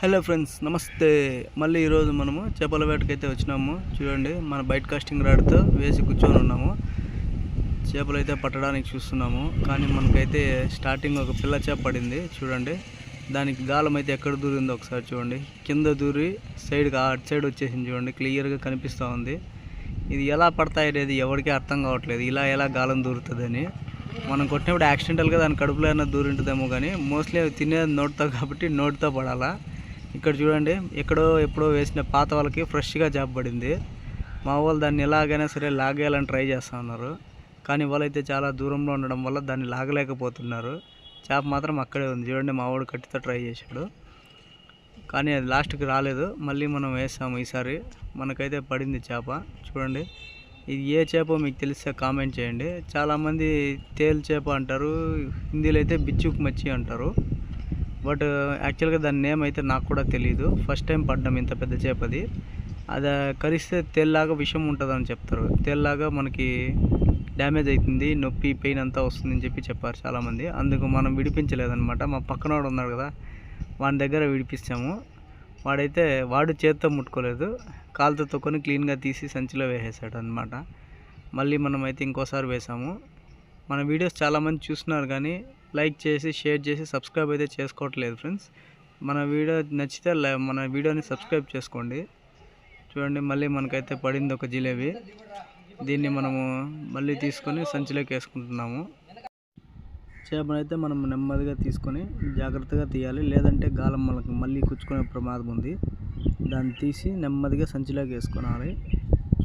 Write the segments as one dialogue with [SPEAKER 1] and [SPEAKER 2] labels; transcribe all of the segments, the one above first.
[SPEAKER 1] Hello friends నమస్తే. మళ్ళీ ఈరోజు మనము చేపల వేటకి అయితే వచ్చినాము. చూడండి మన బయట కాస్టింగ్ రాడ్తో వేసి కూర్చొని ఉన్నాము. చేపలు అయితే పట్టడానికి చూస్తున్నాము. కానీ మనకైతే స్టార్టింగ్ ఒక పిల్ల చేప పడింది చూడండి. దానికి గాలం అయితే ఎక్కడ దూరిందో ఒకసారి చూడండి. కింద దూరి సైడ్కి అటు సైడ్ వచ్చేసింది చూడండి. క్లియర్గా కనిపిస్తూ ఉంది. ఇది ఎలా పడతాయి అనేది ఎవరికీ అర్థం కావట్లేదు. ఇలా ఎలా గాలం దూరుతుందని. మనం కొట్టినప్పుడు యాక్సిడెంటల్గా దాని కడుపులో అయినా దూరింటుందేమో కానీ మోస్ట్లీ అవి తినేది నోటితో కాబట్టి నోటితో పడాలా. ఇక్కడ చూడండి ఎక్కడో ఎప్పుడో వేసిన పాత వాళ్ళకి ఫ్రెష్గా జాబ్ పడింది. మా వాళ్ళు దాన్ని ఎలాగైనా సరే లాగేయాలని ట్రై చేస్తూ ఉన్నారు. కానీ వాళ్ళైతే చాలా దూరంలో ఉండడం వల్ల దాన్ని లాగలేకపోతున్నారు. చేప మాత్రం అక్కడే ఉంది. చూడండి మా వాడు కట్టితో ట్రై చేశాడు. కానీ అది లాస్ట్కి రాలేదు. మళ్ళీ మనం వేసాము ఈసారి. మనకైతే పడింది చేప. చూడండి ఇది ఏ చేపో మీకు తెలిస్తే కామెంట్ చేయండి. చాలామంది తేలు చేప అంటారు హిందీలో అయితే బిచ్చుకు మచ్చి అంటారు. బట్ యాక్చువల్గా దాని నేమ్ అయితే నాకు కూడా తెలియదు ఫస్ట్ టైం పడ్డాం ఇంత పెద్ద చేపది. అది కరిస్తే తేల్లాగా విషం ఉంటుందని చెప్తారు. తేల్లాగా మనకి డ్యామేజ్ అవుతుంది నొప్పి పెయిన్ అంతా వస్తుందని చెప్పి చెప్పారు చాలామంది. అందుకు మనం విడిపించలేదన్నమాట. మా పక్కన వాడు ఉన్నాడు కదా వాని దగ్గర విడిపిస్తాము. వాడైతే వాడు చేత్తో ముట్టుకోలేదు. కాలుతో తొక్కొని క్లీన్గా తీసి సంచిలో వేసేసాడు అనమాట మళ్ళీ మనం అయితే ఇంకోసారి వేసాము. మన వీడియోస్ చాలామంది చూస్తున్నారు కానీ లైక్ చేసి షేర్ చేసి సబ్స్క్రైబ్ అయితే చేసుకోవట్లేదు ఫ్రెండ్స్. మన వీడియో నచ్చితే లై- మన వీడియోని సబ్స్క్రైబ్ చేసుకోండి. చూడండి మళ్ళీ మనకైతే పడింది ఒక జిలేబీ. దీన్ని మనము మళ్ళీ తీసుకొని సంచిలోకి వేసుకుంటున్నాము. చేపనైతే మనం నెమ్మదిగా తీసుకొని జాగ్రత్తగా తీయాలి. లేదంటే గాలం మనకు మళ్ళీ కుచ్చుకునే ప్రమాదం ఉంది. దాన్ని తీసి నెమ్మదిగా సంచిలోకి వేసుకోవాలి.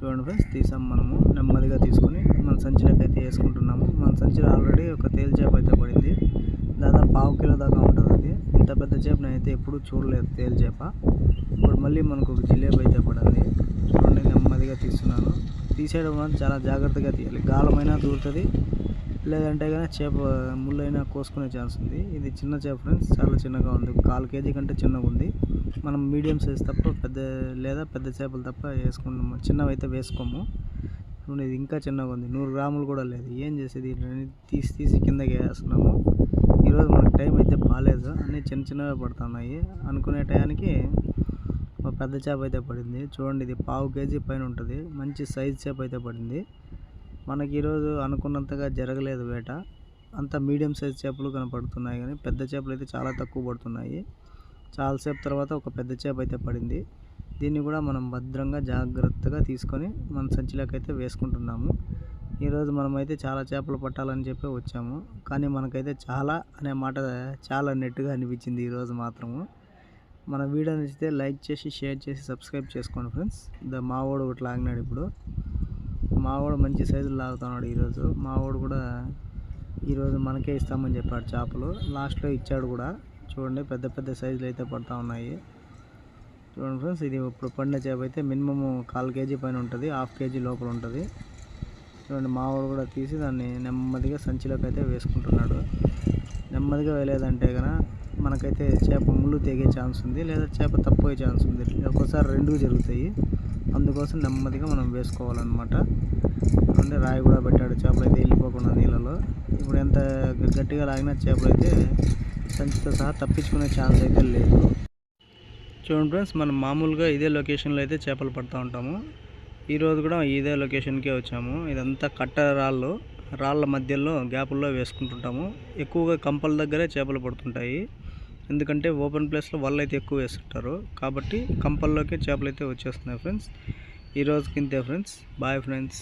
[SPEAKER 1] చూడండి ఫ్రెండ్స్. తీసాం మనము. నెమ్మదిగా తీసుకొని మన సంచిలోకి అయితే వేసుకుంటున్నాము. మన సంచిలో ఆల్రెడీ ఒక తేలు చేప అయితే పడింది. దాదాపు పావు కిలో దాకా ఉంటుంది అది. ఇంత పెద్ద చేప నేనైతే ఎప్పుడూ చూడలేదు తేలి చేప. ఇప్పుడు మళ్ళీ మనకు ఒక జిలేబీ అయితే పడింది. చూడండి నెమ్మదిగా తీస్తున్నాను. తీసేయడం వల్ల చాలా జాగ్రత్తగా తీయాలి. గాలమైనా దూరుతుంది. లేదంటే కానీ చేప ముళ్ళైనా కోసుకునే ఛాన్స్ ఉంది. ఇది చిన్న చేప ఫ్రెండ్స్ చాలా చిన్నగా ఉంది. కాల్ కేజీ కంటే చిన్నగా ఉంది. మనం మీడియం సైజ్ తప్ప పెద్ద లేదా పెద్ద చేపలు తప్ప వేసుకుంటాము చిన్నవి అయితే వేసుకోము. ఇది ఇంకా చిన్నగా ఉంది. నూరు గ్రాములు కూడా లేదు. ఏం చేసేది? తీసి తీసి కిందకి వేస్తున్నాము. ఈరోజు మనకు టైం అయితే బాగాలేదు అన్నీ చిన్న చిన్నవే పడుతున్నాయి. అనుకునే టయానికి ఒక పెద్ద చేప అయితే పడింది. చూడండి ఇది పావు కేజీ పైన ఉంటుంది. మంచి సైజ్ చేప అయితే పడింది. మనకి ఈరోజు అనుకున్నంతగా జరగలేదు వేట. అంత మీడియం సైజ్ చేపలు కనపడుతున్నాయి కానీ పెద్ద చేపలు అయితే చాలా తక్కువ పడుతున్నాయి. చాలాసేపు తర్వాత ఒక పెద్ద చేప అయితే పడింది. దీన్ని కూడా మనం భద్రంగా జాగ్రత్తగా తీసుకొని మన సంచిలోకైతే వేసుకుంటున్నాము. ఈరోజు మనమైతే చాలా చేపలు పట్టాలని చెప్పి వచ్చాము. కానీ మనకైతే చాలా అనే మాట చాలా నెట్గా అనిపించింది ఈరోజు మాత్రము. మన వీడియో నచ్చితే లైక్ చేసి షేర్ చేసి సబ్స్క్రైబ్ చేసుకోండి ఫ్రెండ్స్. ద మావోడు ఒకటి లాగినాడు ఇప్పుడు. మావాడు మంచి సైజులు లాగుతున్నాడు ఈరోజు. మావాడు కూడా ఈరోజు మనకే ఇస్తామని చెప్పాడు చేపలు. లాస్ట్లో ఇచ్చాడు కూడా. చూడండి పెద్ద పెద్ద సైజులు అయితే పడుతూ ఉన్నాయి. చూడండి ఫ్రెండ్స్ ఇది ఇప్పుడు పడిన చేప అయితే మినిమమ్ కాల్ కేజీ పైన ఉంటుంది హాఫ్ కేజీ లోపల ఉంటుంది. చూడండి మావాడు కూడా తీసి దాన్ని నెమ్మదిగా సంచిలోకి అయితే వేసుకుంటున్నాడు. నెమ్మదిగా వేయలేదంటే కనుక మనకైతే చేప ముళ్ళు తెగే ఛాన్స్ ఉంది లేదా చేప తప్పోయే ఛాన్స్ ఉంది. ఒక్కోసారి రెండు జరుగుతాయి. అందుకోసం నెమ్మదిగా మనం వేసుకోవాలన్నమాట. అంటే రాయి కూడా పెట్టాడు చేపలు అయితే వెళ్ళిపోకుండా నీళ్ళలో. ఇప్పుడు ఎంత గట్టిగా లాగినా చేపలు అయితే సంచితో సహా తప్పించుకునే ఛాన్స్ అయితే లేదు. చూడండి ఫ్రెండ్స్ మనం మామూలుగా ఇదే లొకేషన్లో అయితే చేపలు పడుతూ ఉంటాము. ఈరోజు కూడా ఇదే లొకేషన్కే వచ్చాము. ఇదంతా కట్ట రాళ్ళు రాళ్ళ మధ్యలో గ్యాపుల్లో వేసుకుంటుంటాము. ఎక్కువగా కంపల దగ్గరే చేపలు పడుతుంటాయి. ఎందుకంటే ఓపెన్ ప్లేస్లో వాళ్ళు అయితే ఎక్కువ వేస్తుంటారు. కాబట్టి కంపల్లోకి చేపలు అయితే వచ్చేస్తున్నాయి ఫ్రెండ్స్. ఈ రోజుకి ఇంతే ఫ్రెండ్స్. Bye friends.